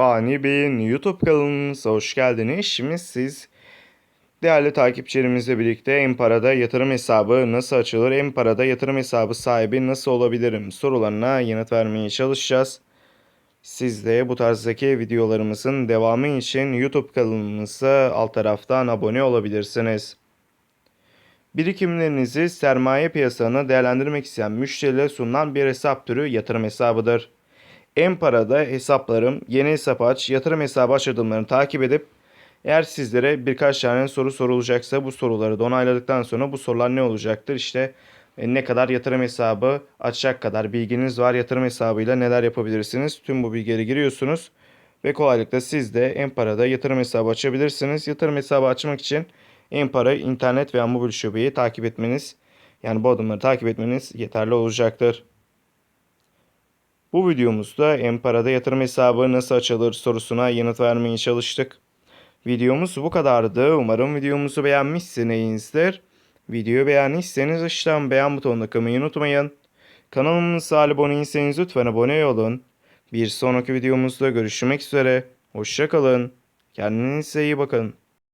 Fani Bey'in YouTube kanalımıza hoş geldiniz. Şimdi siz değerli takipçilerimizle birlikte Empara'da yatırım hesabı nasıl açılır, Empara'da yatırım hesabı sahibi nasıl olabilirim sorularına yanıt vermeye çalışacağız. Siz de bu tarzdaki videolarımızın devamı için YouTube kanalımıza alt taraftan abone olabilirsiniz. Birikimlerinizi sermaye piyasalarını değerlendirmek isteyen müşterilere sunulan bir hesap türü yatırım hesabıdır. Empara'da hesaplarım, yeni hesap aç, yatırım hesabı aç adımlarını takip edip eğer sizlere birkaç tane soru sorulacaksa bu soruları da onayladıktan sonra bu sorular ne olacaktır? İşte e, ne kadar yatırım hesabı açacak kadar bilginiz var. Yatırım hesabıyla neler yapabilirsiniz? Tüm bu bilgileri giriyorsunuz ve kolaylıkla siz de Empara'da yatırım hesabı açabilirsiniz. Yatırım hesabı açmak için Empara internet veya mobil şubeyi takip etmeniz yani bu adımları takip etmeniz yeterli olacaktır. Bu videomuzda Empara'da yatırım hesabı nasıl açılır sorusuna yanıt vermeye çalıştık. Videomuz bu kadardı. Umarım videomuzu beğenmişsinizdir. Videoyu beğendiyseniz aşağıdan beğen butonuna tıklamayı unutmayın. Kanalımıza abone değilseniz lütfen abone olun. Bir sonraki videomuzda görüşmek üzere. Hoşçakalın. Kendinize iyi bakın.